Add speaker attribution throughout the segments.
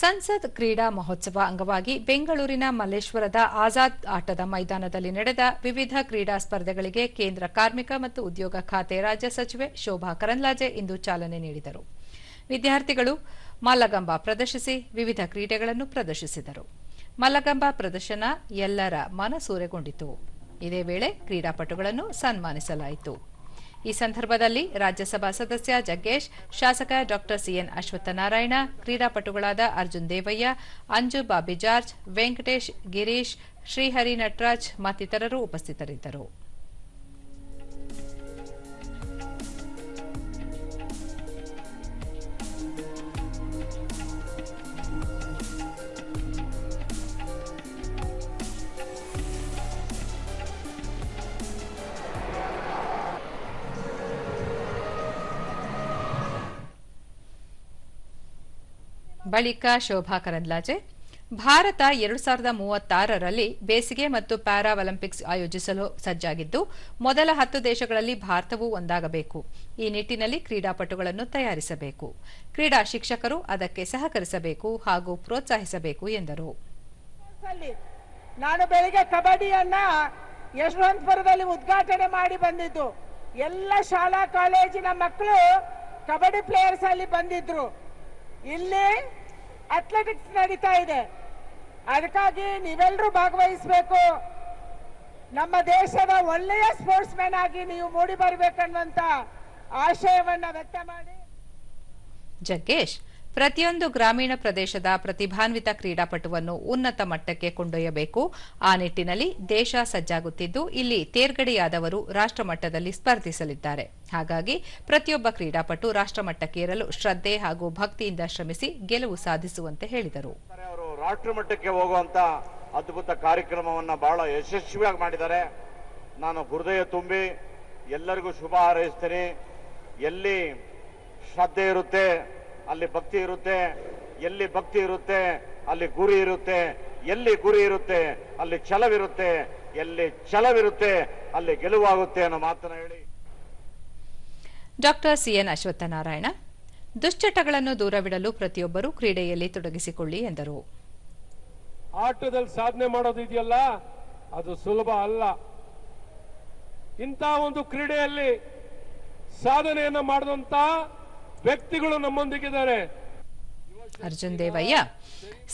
Speaker 1: ಸಂಸದ್ ಕ್ರೀಡಾ ಮಹೋತ್ಸವ ಅಂಗವಾಗಿ ಬೆಂಗಳೂರಿನ ಮಲ್ಲೇಶ್ವರದ ಆಜಾದ್ ಆಟದ ಮೈದಾನದಲ್ಲಿ ನಡೆದ ವಿವಿಧ ಕ್ರೀಡಾ ಸ್ಪರ್ಧೆಗಳಿಗೆ ಕೇಂದ್ರ ಕಾರ್ಮಿಕ ಮತ್ತು ಉದ್ಯೋಗ ಖಾತೆ ರಾಜ್ಯ ಸಚಿವೆ ಶೋಭಾ ಕರಂದ್ಲಾಜೆ ಇಂದು ಚಾಲನೆ ನೀಡಿದರು. ವಿದ್ಯಾರ್ಥಿಗಳು ಮಲ್ಲಗಂಬ ಪ್ರದರ್ಶಿಸಿ ವಿವಿಧ ಕ್ರೀಡೆಗಳನ್ನು ಪ್ರದರ್ಶಿಸಿದರು. ಮಲ್ಲಗಂಬ ಪ್ರದರ್ಶನ ಎಲ್ಲರ ಮನಸೂರೆಗೊಂಡಿತು. ಇದೇ ವೇಳೆ ಕ್ರೀಡಾಪಟುಗಳನ್ನು ಸನ್ಮಾನಿಸಲಾಯಿತು. ಈ ಸಂದರ್ಭದಲ್ಲಿ ರಾಜ್ಯಸಭಾ ಸದಸ್ಯ ಜಗ್ಗೇಶ್, ಶಾಸಕ ಡಾ ಸಿಎನ್ ಅಶ್ವತ್ಥನಾರಾಯಣ, ಕ್ರೀಡಾಪಟುಗಳಾದ ಅರ್ಜುನ್ ದೇವಯ್ಯ, ಅಂಜು ಬಾಬಿ ಜಾರ್ಜ್ ವೆಂಕಟೇಶ್ ಗಿರೀಶ್, ಶ್ರೀಹರಿ ನಟರಾಜ್ ಮತ್ತಿತರರು ಉಪಸ್ಥಿತರಿದ್ದರು. ಬಳಿಕ ಶೋಭಾ ಕರಂದ್ಲಾಜೆ, ಭಾರತ ಎರಡು ಸಾವಿರದ ಮೂವತ್ತಾರರಲ್ಲಿ ಬೇಸಿಗೆ ಮತ್ತು ಪ್ಯಾರಾ ಒಲಿಂಪಿಕ್ಸ್ ಆಯೋಜಿಸಲು ಸಜ್ಜಾಗಿದ್ದು, ಮೊದಲ ಹತ್ತು ದೇಶಗಳಲ್ಲಿ ಭಾರತವೂ ಒಂದಾಗಬೇಕು. ಈ ನಿಟ್ಟಿನಲ್ಲಿ ಕ್ರೀಡಾಪಟುಗಳನ್ನು ತಯಾರಿಸಬೇಕು. ಕ್ರೀಡಾ ಶಿಕ್ಷಕರು ಅದಕ್ಕೆ ಸಹಕರಿಸಬೇಕು ಹಾಗೂ ಪ್ರೋತ್ಸಾಹಿಸಬೇಕು ಎಂದರು.
Speaker 2: ನಾನು ಬೆಳಿಗ್ಗೆ ಕಬಡ್ಡಿಯನ್ನ ಯಶವಂತಪುರದಲ್ಲಿ ಉದ್ಘಾಟನೆ ಮಾಡಿ ಬಂದಿದ್ದು. ಎಲ್ಲ ಶಾಲಾ, ಕಾಲೇಜಿನ ಮಕ್ಕಳು ಕಬಡ್ಡಿ ಪ್ಲೇಯರ್ಸ್ ಅಲ್ಲಿ ಬಂದಿದ್ರು. ಇಲ್ಲಿ ಅಥ್ಲೆಟಿಕ್ಸ್ ನಡೀತಾ ಇದೆ. ಅದಕ್ಕಾಗಿ ನೀವೆಲ್ಲರೂ ಭಾಗವಹಿಸಬೇಕು. ನಮ್ಮ ದೇಶದ ಒಳ್ಳೆಯ ಸ್ಪೋರ್ಟ್ಸ್ ಮ್ಯಾನ್ ಆಗಿ ನೀವು ಮೂಡಿ ಬರಬೇಕನ್ನುವಂತ ಆಶಯವನ್ನ ವ್ಯಕ್ತ ಮಾಡಿ.
Speaker 1: ಜಗ್ಗೇಶ್ ಪ್ರತಿಯೊಂದು ಗ್ರಾಮೀಣ ಪ್ರದೇಶದ ಪ್ರತಿಭಾನ್ವಿತ ಕ್ರೀಡಾಪಟುವನ್ನು ಉನ್ನತ ಮಟ್ಟಕ್ಕೆ ಕೊಂಡೊಯ್ಯಬೇಕು. ಆ ನಿಟ್ಟಿನಲ್ಲಿ ದೇಶ ಸಜ್ಜಾಗುತ್ತಿದ್ದು, ಇಲ್ಲಿ ತೇರ್ಗಡೆಯಾದವರು ರಾಷ್ಟ್ರಮಟ್ಟದಲ್ಲಿ ಸ್ಪರ್ಧಿಸಲಿದ್ದಾರೆ. ಹಾಗಾಗಿ ಪ್ರತಿಯೊಬ್ಬ ಕ್ರೀಡಾಪಟು ರಾಷ್ಟ್ರಮಟ್ಟಕ್ಕೇರಲು ಶ್ರದ್ಧೆ ಹಾಗೂ ಭಕ್ತಿಯಿಂದ ಶ್ರಮಿಸಿ ಗೆಲುವು ಸಾಧಿಸುವಂತೆ ಹೇಳಿದರು.
Speaker 3: ಅವರು ರಾಷ್ಟ್ರ ಮಟ್ಟಕ್ಕೆ ಹೋಗುವಂತ ಅದ್ಭುತ ಕಾರ್ಯಕ್ರಮವನ್ನು ಬಹಳ ಯಶಸ್ವಿಯಾಗಿ ಮಾಡಿದ್ದಾರೆ. ನಾನು ಹೃದಯ ತುಂಬಿ ಎಲ್ಲರಿಗೂ ಶುಭ ಹಾರೈಸ್ತೀನಿ. ಎಲ್ಲಿ ಶ್ರದ್ಧೆ ಇರುತ್ತೆ ಅಲ್ಲಿ ಭಕ್ತಿ ಇರುತ್ತೆ ಎಲ್ಲಿ ಭಕ್ತಿ ಇರುತ್ತೆ ಅಲ್ಲಿ ಗುರಿ ಇರುತ್ತೆ ಎಲ್ಲಿ ಗುರಿ ಇರುತ್ತೆ ಅಲ್ಲಿ ಛಲವಿರುತ್ತೆ ಎಲ್ಲಿ ಛಲವಿರುತ್ತೆ ಅಲ್ಲಿ ಗೆಲುವಾಗುತ್ತೆ ಅನ್ನೋ ಮಾತನ್ನ ಹೇಳಿ.
Speaker 1: ಡಾ ಸಿಎನ್ ಅಶ್ವತ್ಥನಾರಾಯಣ ದುಶ್ಚಟಗಳನ್ನು ದೂರವಿಡಲು ಪ್ರತಿಯೊಬ್ಬರು ಕ್ರೀಡೆಯಲ್ಲಿ ತೊಡಗಿಸಿಕೊಳ್ಳಿ ಎಂದರು.
Speaker 4: ಆಟದಲ್ಲಿ ಸಾಧನೆ ಮಾಡೋದು ಇದೆಯಲ್ಲ ಅದು ಸುಲಭ ಅಲ್ಲ. ಇಂಥ ಒಂದು ಕ್ರೀಡೆಯಲ್ಲಿ ಸಾಧನೆಯನ್ನು ಮಾಡಿದಂತ ವ್ಯಕ್ತಿಗಳು ನಮ್ಮೊಂದಿಗಿದ್ದಾರೆ.
Speaker 1: ಅರ್ಜುನ್ ದೇವಯ್ಯ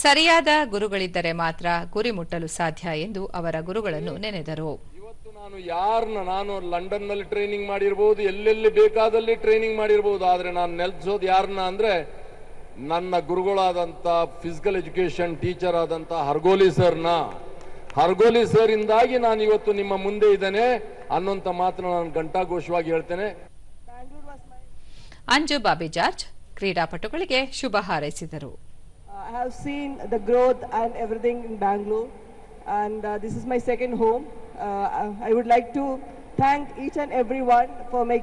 Speaker 1: ಸರಿಯಾದ ಗುರುಗಳಿದ್ದರೆ ಮಾತ್ರ ಗುರಿ ಮುಟ್ಟಲು ಸಾಧ್ಯ ಎಂದು ಅವರ ಗುರುಗಳನ್ನು ನೆನೆದರು.
Speaker 4: ಇವತ್ತು ನಾನು ಯಾರನ್ನ ನಾನು ಲಂಡನ್ನಲ್ಲಿ ಟ್ರೈನಿಂಗ್ ಮಾಡಿರ್ಬೋದು ಎಲ್ಲೆಲ್ಲಿ ಬೇಕಾದಲ್ಲಿ ಟ್ರೈನಿಂಗ್ ಮಾಡಿರ್ಬೋದು ಆದ್ರೆ ನಾನು ನೆಲೆಸೋದು ಯಾರನ್ನ ಅಂದ್ರೆ ನನ್ನ ಗುರುಗಳಾದಂತ ಫಿಸಿಕಲ್ ಎಜುಕೇಶನ್ ಟೀಚರ್ ಆದಂತ ಹರ್ಗೋಲಿ ಸರ್ನ. ಹರ್ಗೋಲಿ ಸರ್ ಇಂದಾಗಿ ನಾನು ಇವತ್ತು ನಿಮ್ಮ ಮುಂದೆ ಇದ್ದೇನೆ ಅನ್ನೋಂಥ ಮಾತ್ರ ನಾನು ಘಂಟಾಘೋಷವಾಗಿ ಹೇಳ್ತೇನೆ.
Speaker 1: ಅಂಜು ಬಾಬಿ ಜಾರ್ಜ್ ಕ್ರೀಡಾಪಟುಗಳಿಗೆ ಶುಭ ಹಾರೈಸಿದರು
Speaker 2: I have seen the growth and everything in Bangalore, and uh, this is my second home. Uh, I I would like to thank each and everyone for making